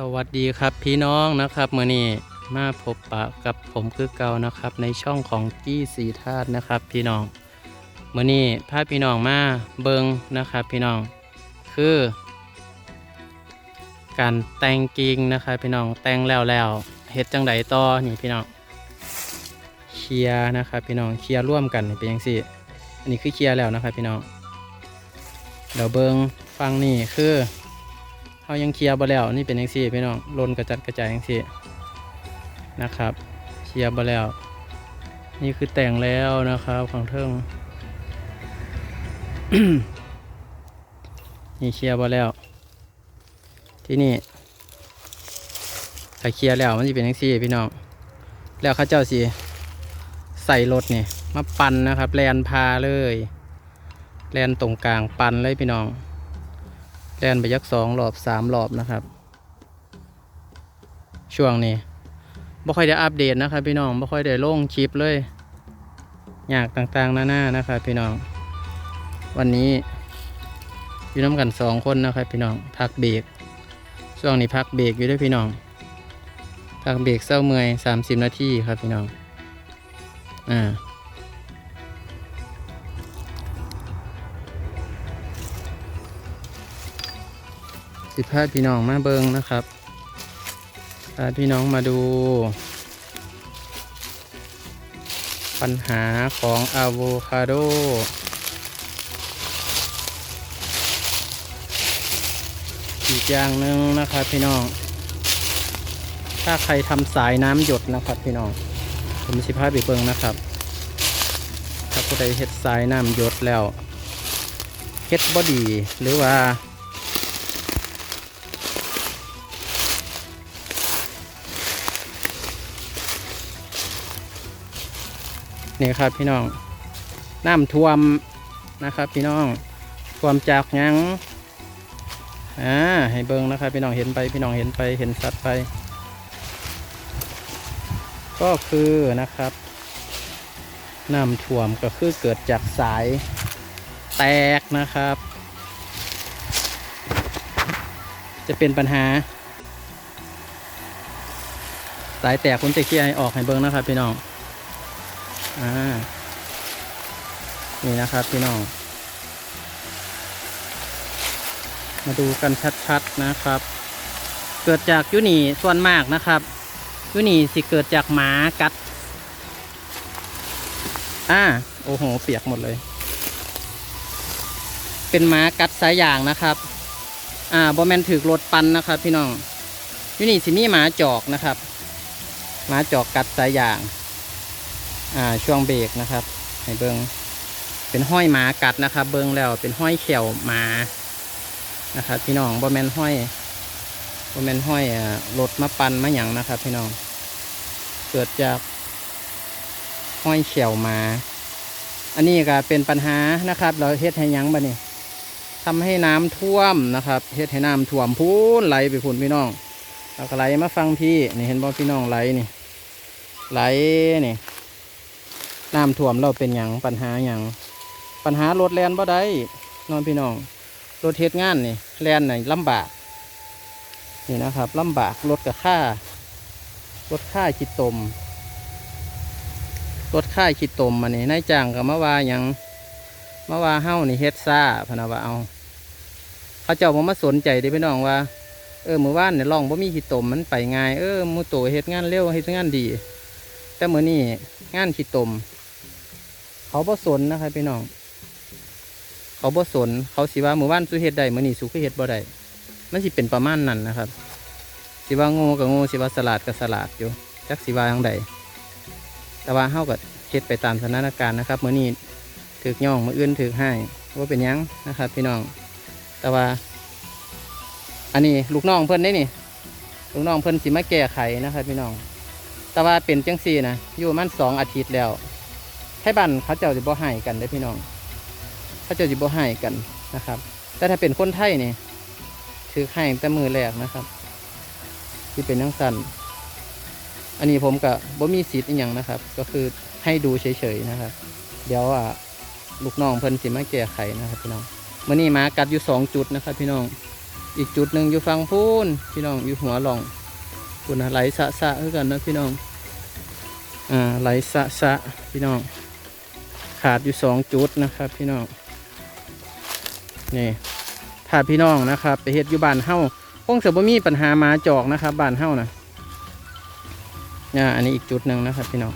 สวัสดีครับพี่น้องนะครับมื่อนี้มาพบปะกับผมคือเก่านะครับ ในช่องของกี้สีธาตุนะครับ พี่น้องมื่อนี้พาพี่น้องมาเบิงนะครับ พี่น้องคือ การแต่งกิ่งนะครับพี่น้องแต่งแล้วแล้วเฮ็ดจังไดต่อนี่พี่น้องเคลียร์นะครับพี่น้องเคลียร์ร่วมกันเป็นยังสี่อันนี้คือเคลียร์แล้วนะครับพี่น้องเดี๋ยวเบิงฟังนี่คือ เขายังเคลียร์บ่แล้ว นี่เป็นยังซี่พี่น้องลนกระจัดกระจายยังซี่นะครับเคลียร์บ่แล้ว นี่คือแต่งแล้วนะครับของเทิงนี่เคลียร์บ่แล้ว ที่นี่ถ้าเคลียร์แล้วมันจะเป็นยังซี่พี่น้องแล้วข้าเจ้าสิใส่รถนี่มาปั่นนะครับแลนพาเลย แลนตรงกลางปั่นเลยพี่น้อง ล่นไปยักสองรอบสามรอบนะครับ ช่วงนี้บ่ค่อยได้อัปเดตนะครับ พี่น้องบ่ค่อยได้ลงคลิปเลยอยากต่างๆหน้าๆนะครับ พี่น้อง วันนี้อยู่น้ำกันสองคนนะครับ พี่น้องพักเบรกช่วงนี้พักเบรกอยู่ด้วยพี่น้องพักเบรกเศร้าเมื่อยสามสิบนาทีครับพี่น้องอ่า สิพาพี่น้องมาเบิงนะครับพาพี่น้องมาดู ปัญหาของอะโวคาโดอีกอย่างหนึ่งนะครับพี่น้อง ถ้าใครทำสายน้ำหยดนะครับพี่น้อง ผมสิพาไปเบิงนะครับถ้าผู้ใดเฮ็ดสายน้ำหยดแล้วเฮ็ดบอดีหรือว่า นี่ครับพี่น้องน้ำท่วมนะครับ พี่น้องท่วมจากยังอ่าให้เบิ้งนะครับ พี่น้องเห็นไปพี่น้องเห็นไปเห็นสัตว์ไป ก็คือนะครับน้ำท่วมก็คือเกิดจากสายแตกนะครับ จะเป็นปัญหา สายแตกคุณจะเคลียร์ให้ออกให้เบิ้งนะครับ พี่น้อง อ่า นี่นะครับพี่น้อง มาดูกันชัดๆนะครับ เกิดจากยุนีส่วนมากนะครับยุนีสิเกิดจากหมากัด อ่า โอ้โห เปียกหมดเลย เป็นหมากัดสายยางนะครับ อ่าบอแมนถือรถปันนะครับ พี่น้องยุนีสิมีหมาจอกนะครับ หมาจอกกัดสายยาง ช่วงเบรกนะครับ ให้เบิงเป็นห้อยหมากัดนะครับ เบิงแล้วเป็นห้อยเขียวหมานะครับ พี่น้องบอแมนห้อยบอแมนห้อยรถมาปันมาหยังนะครับ พี่น้อง เกิดจากห้อยเขียวหมา อันนี้ก็เป็นปัญหานะครับ เราเฮ็ดให้ยังบ่นี่ทำให้น้ำท่วมนะครับเฮ็ดให้น้ำท่วมพูนไหลไปพูนพี่น้องแล้วก็ไหลมาฟังพี่นี่เห็นบ่พี่น้องไหลนี่ไหลนี่ น้ำท่วมเราเป็นอย่างปัญหาอย่างปัญหารถแลนบ่ได้นอนพี่น้องรถเฮ็ดงานนี่แลนนี่ลำบากนี่นะครับลำบากรถกับค่ารถค่าขีดตมรถค่าขีดตมมานี่นายจ้างกับมาว่าอย่างมาว่าเฮ้านี่เฮ็ดซ่าพนะว่าเอาเขาเจ้าผมมาสนใจด้พี่น้องว่าเออมือว่านเนี่ยลองบ่มีขีดตมมันไปง่ายเออมือโตเฮ็ดงานเร็วเฮ็ดงานดี แต่มือนี่งานขีดตม เขาบ่สนนะครับพี่น้อง เขาบ่สน เขาสิว่าหมู่บ้านสู้เฮ็ดได้มื้อนี้สู้คือเฮ็ดบ่ได้มันสิเป็นประมาณนั้นนะครับ สิว่าโง่ก็โง่สิว่าสลาดก็สลาดอยู่จักสิว่าจังใดแต่ว่าเฮาก็เฮ็ดไปตามสถานการณ์นะครับมื้อนี้ถึกย่องมื้ออื่นถึกให้ว่าเป็นยังนะครับ พี่น้อง แต่ว่า อันนี้ลูกน้องเพิ่นได้นี่ลูกน้องเพิ่นสิมาแก้ไขนะครับ พี่น้อง แต่ว่าเป็นจังซี่นะอยู่มันสองอาทิตย์แล้ว ให้บันเขาเจ้าจะบ่ให้กันได้พี่น้องเขาเจ้าจะบ่ให้กันนะครับ แต่ถ้าเป็นคนไทยนี่ถือให้แต่มือแรกนะครับที่เป็นนังสันอันนี้ผมกับบ่มีสิทธิ์อหย่างนะครับ ก็คือให้ดูเฉยๆนะครับ เดี๋ยวอะลูกน้องเพิ่นสิมาแก้ไขนะครับพี่น้องมื่อนี้มากัดอยู่สองจุดนะครับพี่น้อง อีกจุดหนึ่งอยู่ฝั่งพูนพี่น้องอยู่หัวหล่องพูนไหลสะสะคือกันนะพี่น้อง อ่าไหลสะสะพี่น้อง ขาดอยู่สองจุดนะครับ พี่น้องนี่ถ้าพี่น้องนะครับ ไปเฮ็ดอยู่บ้านเฮ้าคงจะบ่มีปัญหาหมาจอกนะครับบ้านเฮ้านะอ่าอันนี้อีกจุดหนึ่งนะครับ พี่น้อง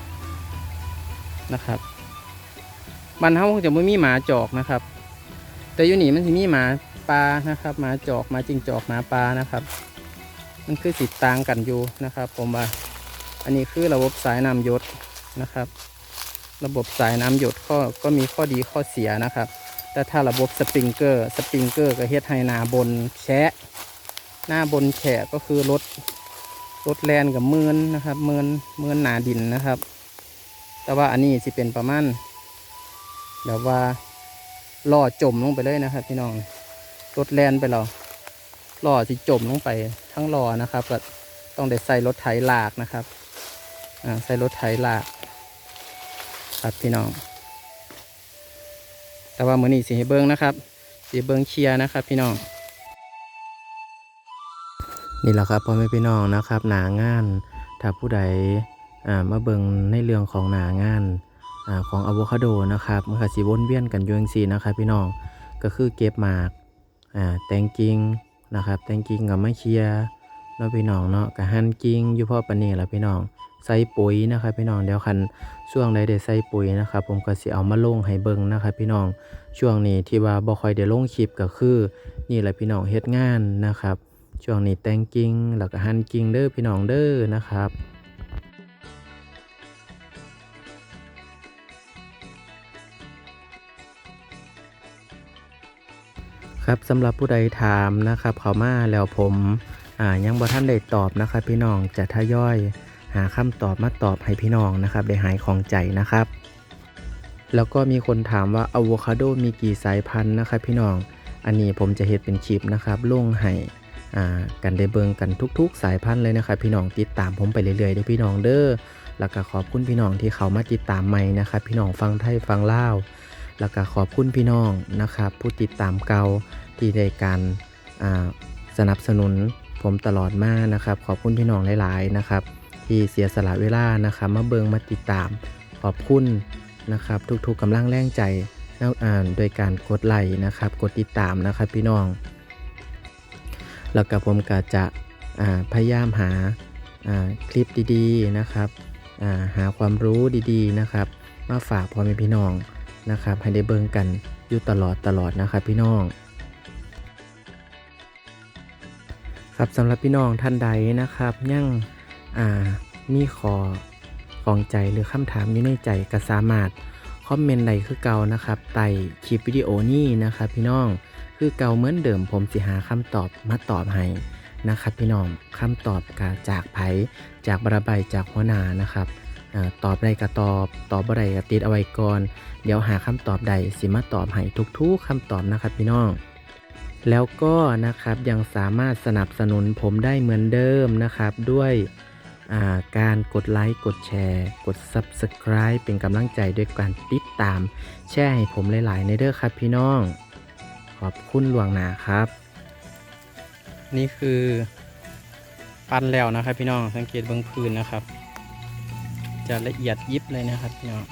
นะครับบ้านเฮ้าคงจะบ่มีหมาจอกนะครับ แต่อยู่นี่มันสิมีหมาปลานะครับหมาจอกหมาจิงจอกหมาปลานะครับ มันคือสิต่างกันอยู่นะครับ ผมว่าอันนี้คือระบบสายน้ำยศนะครับ ระบบสายน้ำหยดก็ก็มีข้อดีข้อเสียนะครับ แต่ถ้าระบบสปริงเกอร์สปริงเกอร์ก็เฮ็ดให้นาบนแฉะหน้าบนแฉะก็คือรถรถแลนกับเมือนนะครับ เมือนเมือนหนาดินนะครับ แต่ว่าอันนี้สิเป็นประมาณแบบว่าล่อจมลงไปเลยนะครับ พี่น้องรถแลนไปเราล่อสิจมลงไปทั้งล่อนะครับก็ต้องได้ใส่รถไถลากนะครับอ่าใส่รถไถลาก ครับพี่น้อง แต่ว่ามือนี้สีเบิ้งนะครับ สีเบิ้งเคียนะครับ พี่น้อง นี่แหละครับพ่อแม่พี่น้องนะครับหนางาน ถ้าผู้ใดอ่ามาเบิ้งในเรื่องของหนางานอของอะโวคาโดนะครับมันก็สิวนเวียนกันอยู่จังซี่นะครับ พี่น้องก็คือเก็บหมากแตงกิงนะครับแตงกิงกับไม้เคียร์ เนาะพี่น้องเนาะกับหั่นกิ่งอยู่พ่อปานนี้แหละพี่น้องใส่ปุ๋ยนะครับพี่น้องเดี๋ยวคันช่วงใดได้ใส่ปุ๋ยนะครับผมก็สิเอามาลงให้เบิ่งนะครับพี่น้องช่วงนี้ที่ว่าบ่ค่อยได้ลงคลิปก็คือ นี่แหละพี่น้องเฮ็ดงานนะครับ ช่วงนี้แต่งกิ่งแล้วก็หั่นกิ่งเด้อพี่น้องเด้อนะครับครับสำหรับผู้ใดถามนะครับเขามาแล้วผม อ่ายังบ่ท่านได้ตอบนะครับพี่น้องจะทยอย หาคำตอบมาตอบให้พี่น้องนะครับได้หายของใจนะครับ แล้วก็มีคนถามว่าอะโวคาโดมีกี่สายพันธุ์นะครับพี่น้องอันนี้ผมจะเฮ็ดเป็นคลิปนะครับลงให้กันได้เบิงกันทุก ๆ สายพันธุ์เลยนะครับพี่น้องติดตามผมไปเรื่อยๆเด้อพี่น้องเด้อแล้วก็ขอบคุณพี่น้องที่เขามาติดตามใหม่นะครับพี่น้องฟังไทยฟังล่าวแล้วก็ขอบคุณพี่น้องนะครับผู้ติดตามเก่าที่ได้การสนับสนุน ผมตลอดมานะครับ ขอบคุณพี่น้องหลายๆนะครับ ที่เสียสละเวลานะครับมาเบิงมาติดตาม ขอบคุณนะครับ ทุกๆกำลังแรงใจแล้วอ่านโดยการกดไลค์นะครับ กดติดตามนะครับพี่น้อง แล้วก็ผมก็จะพยายามหาคลิปดีๆนะครับาหาความรู้ดีๆนะครับ มาฝากพ่อแม่พี่น้องนะครับ ให้ได้เบิ่งกันอยู่ตลอดตลอดนะครับพี่น้อง ครับสำหรับพี่น้องท่านใดนะครับยังอ่ามีขอของใจหรือคำถามอยู่ในใจก็สามารถคอมเมนต์ใดคือเก่านะครับใต้คลิปวิดีโอนี้นะครับพี่น้องคือเก่าเหมือนเดิมผมสิหาคำตอบมาตอบให้นะครับพี่น้องคำตอบกาจากไผจากบรบายจากหัวหน้านะครับอตอบใดก็ตอบ ตอบบ่ใดก็ติดเอาไว้ก่อน เดี๋ยวหาคำตอบใดสิมาตอบให้ทุกๆคำตอบนะครับพี่น้อง แล้วก็นะครับยังสามารถสนับสนุนผมได้เหมือนเดิมนะครับ ด้วยาการกดไลค์กดแชร์ กด Subscribe เป็นกำลังใจด้วยการติดตาม แชร์ให้ผมหลายๆในเด้อครับพี่น้อง ขอบคุณหลวงหนาครับ นี่คือปั้นแล้วนะครับพี่น้องสังเกตเบื้องพื้นนะครับ จะละเอียดยิบเลยนะครับพี่น้อง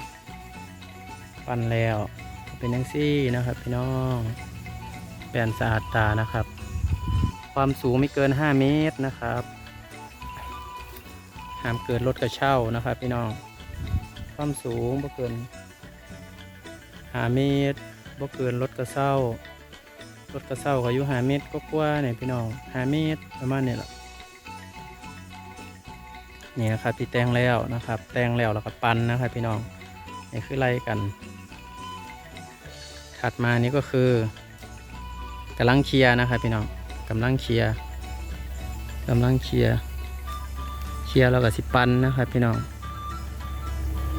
ปั้นแล้วเป็นยังซี่นะครับพี่น้อง นสะอาดตานะครับ ความสูงไม่เกิน 5 เมตรนะครับห้ามเกินรถกระเช่านะครับ พี่น้อง ความสูงบ่เกินหาเมตรบ่เกินรถกระเช้ารถกระเช้าก็อยู่หาเมตรก็กว่าเนี่ยพี่น้องหาเมตรประมาณนี้แหละนี่นะครับที่แต่งแล้วนะครับ แต่งแล้วแล้วก็ปั้นนะครับ พี่น้องนี่คือไล่กัน ถัดมานี่ก็คือ กำลังเคลียร์นะครับพี่น้องกำลังเคลียร์กำลังเคลียร์เคลียร์แล้วก็สิปั้นนะครับพี่น้อง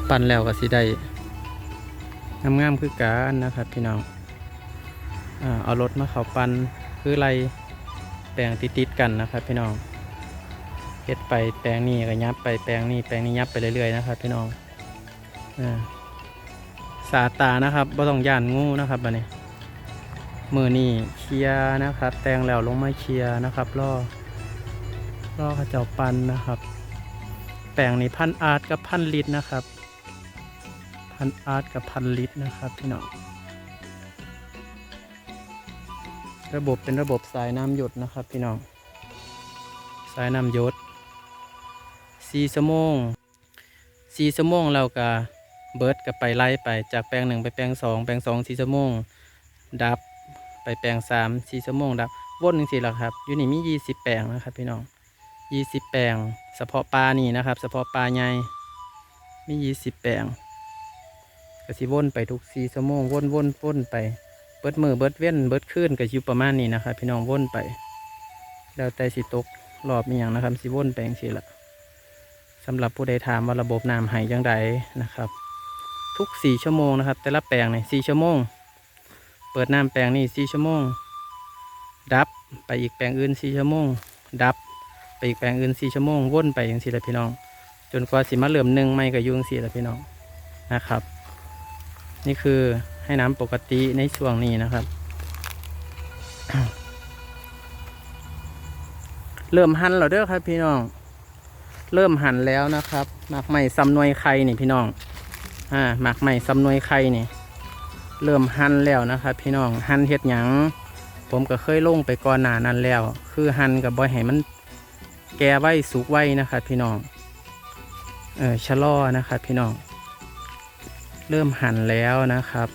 ปั้นแล้วก็สิได้งามๆคือการนะครับพี่น้องอเอารถมาเขาปั้นคือไรแปลงติดๆกันนะครับพี่น้องเฮ็ดไปแปลงนี้ก็ยับไปแปลงนี้แปลงนี้ยับไปเรื่อยๆนะครับพี่น้องอ่าสาตานะครับบ่ต้องย่านงูนะครับบัดนี้ มือนี่เคลียนะครับ แตงแล้วลงมาเคลียนะครับล่อล่อขจ้าปันนะครับ แปลงนี่พันอาร์ตกับพันลิตรนะครับ พันอาร์ตกับพันลิตรนะครับพี่น้องระบบเป็นระบบสายน้ำหยดนะครับพี่น้อง สายน้ำหยดสี่ชั่วโมงสี่ชั่วโมงเราก็เบิร์ดกับไปไล่ไปจากแปลงหนึ่งไปแปลงสองแปลงสองสี่ชั่วโมงดับ ไปแปลงสามสี่ชั่วโมงดับวนหนึ่งสี่หละครับอยู่นี่มียี่สิบแปลงนะครับพี่น้องยี่สิบแปลงเฉพาะปลานี่นะครับเฉพาะปลาใหญ่มียี่สิบแปลงก็สิวนไปทุกสี่ชั่วโมงวนวนวนไปเบิดมือเบิดเว้นเบิดขึ้นก็อยู่ประมาณนี้นะครับพี่น้องวนไป แล้วแต่สิตกรอบมีอย่างนะครับสิวนไปจังซี่ละสำหรับผู้ใดถามว่าระบบน้ำหายจังใดนะครับ ทุกสี่ชั่วโมงนะครับ แต่ละแปลงนี่สี่ชั่วโมง เปิดน้ำแปลงนี่สี่ชั่วโมง ดับไปอีกแปลงอื่นสี่ชั่วโมง ดับไปอีกแปลงอื่นสี่ชั่วโมงวนไปอย่างสี่ละพี่น้อง จนกว่าสิมาเหลื่อมหนึ่งไม่ก็อยุ่งสี่ละพี่น้องนะครับ นี่คือให้น้ำปกติในช่วงนี้นะครับ เริ่มหั่นแล้วเด้อครับ พี่น้อง เริ่มหั่นแล้วนะครับหมักใหม่ซำนวยไข่นี่พี่น้องอ่าหมักใหม่ซำนวยไข่นี่ เริ่มหั่นแล้วนะครับ พี่น้องหั่นเห็ดหยังผมก็เคยลงไปก่อนหน้านั้นแล้ว คือหั่นกับบอยให้มันแก่ไว้สุกไว้นะครับพี่น้องเออชะลอนะครับพี่น้อง เริ่มหั่นแล้วนะครับ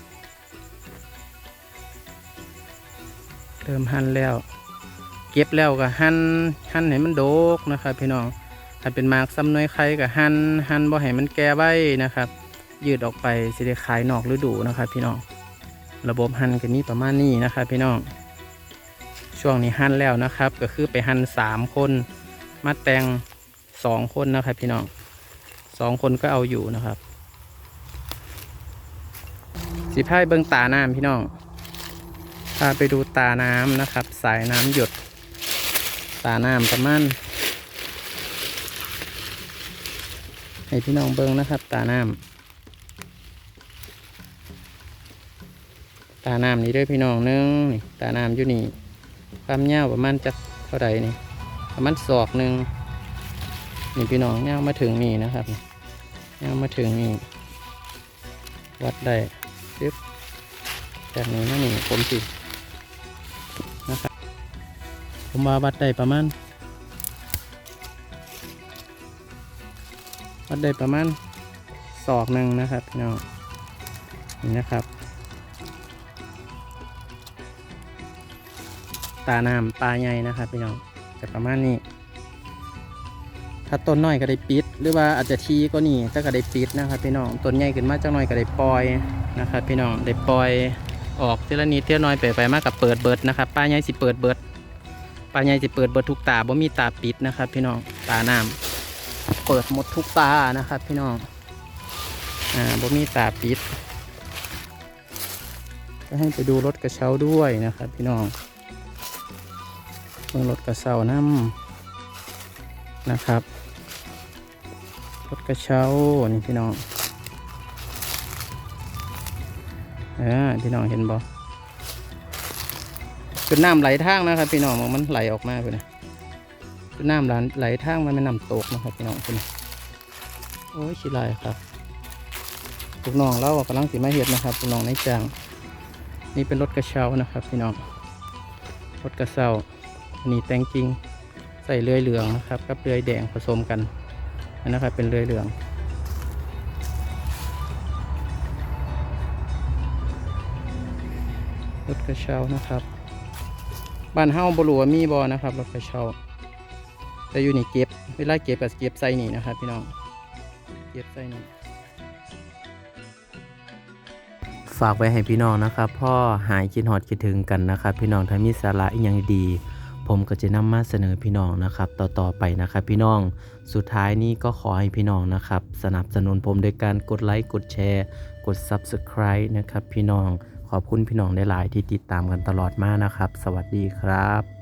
เริ่มหั่นแล้ว เก็บแล้วก็หั่นหั่นให้มันโดกนะครับพี่น้องถ้าเป็นมากซ้ำน้อยไข่ก็หั่นหั่นบ่ให้มันแก่ไว้นะครับ ยืดออกไปสิได้ขายนอกฤดูนะครับพี่น้อง ระบบหั่นก็มีประมาณนี้นะครับพี่น้อง ช่วงนี้หั่นแล้วนะครับ ก็คือไปหั่นสามคน มัดแตงสองคนนะครับพี่น้องสองคนก็เอาอยู่นะครับ สิพายเบิ้งตาน้ำพี่น้องพาไปดูตาน้ำนะครับ สายน้ำหยด ตาน้ำประมาณให้พี่น้องเบิ้งนะครับ ตาน้ำ ตาน้ำนี่ด้วยพี่น้องนึงนี่ตาน้ำอยู่นี่ความยาวประมาณจะเท่าไหร่นี่ประมาณศอกหนึ่งนี่พี่น้องยาวมาถึงนี่นะครับยาวมาถึงนี่วัดได้ปึ๊บจากนี้มานี่ผมสินะครับผมว่าวัดได้ประมาณวัดได้ประมาณศอกหนึ่งนะครับพี่น้องนี่นะครับ ตาน้ำปลาใหญ่นะครับพี่น้องจะประมาณนี้ ถ้าต้นน้อยก็ได้ปิด หรือว่าอาจจะทีก็นี่ถ้าก็ได้ปิดนะครับพี่น้องต้นใหญ่ขึ้นมาจังน้อยก็ได้ปล่อยนะครับพี่น้องได้ปล่อยออกเทีละนิดเทีละน้อยไปไปมากกับเปิดเบิดนะครับปลาใหญ่สิเปิดเบิดปลาใหญ่สิเปิดเบิดทุกตาบ่มีตาปิดนะครับ พี่น้องตาน้ำเปิดหมดทุกตานะครับ พี่น้องอ่าบ่มีตาปิดก็ให้ไปดูรถกระเช้าด้วยนะครับ พี่น้อง เบิ่งรถกระเช้าน้ำนะครับ รถกระเช้านี่พี่น้องเออพี่น้องเห็นบ่จุดน้ำไหลทางนะครับ พี่น้องมันไหลออกมาไปนะจุดน้ำไหลไหลทางมันไม่น้ำตกนะครับ พี่น้องคุณโอ้ยชิลายครับลูกน้องเรากำลังสีมาเห็ดนะครับลูกน้องในจาง นี่เป็นรถกระเช้านะครับ พี่น้องรถกระเช้า อันนี้แต่งจริงใส่เลื่อยเหลืองนะครับกับเลื่อยแดงผสมกันนะครับเป็นเลื่อยเหลือง รถกระเช้านะครับ บ้านเฮาบรัวมีบอนะครับรถกระเช้าแต่อยู่นี่เก็บเวลาเก็บก็เก็บใส่นี่นะครับพี่น้อง เก็บใส่นี่ฝากไว้ให้พี่น้องนะครับพ่อหายคิดฮอดคิดถึงกันนะครับ พี่น้องถ้ามีสาระอีกอย่างดี ผมก็จะนำมาเสนอพี่น้องนะครับ ต่อๆไปนะครับพี่น้อง สุดท้ายนี้ก็ขอให้พี่น้องนะครับ สนับสนุนผมโดยการกดไลค์กดแชร์ กด Subscribe นะครับ พี่น้องขอบคุณพี่น้องหลายๆที่ติดตามกันตลอดมานะครับ สวัสดีครับ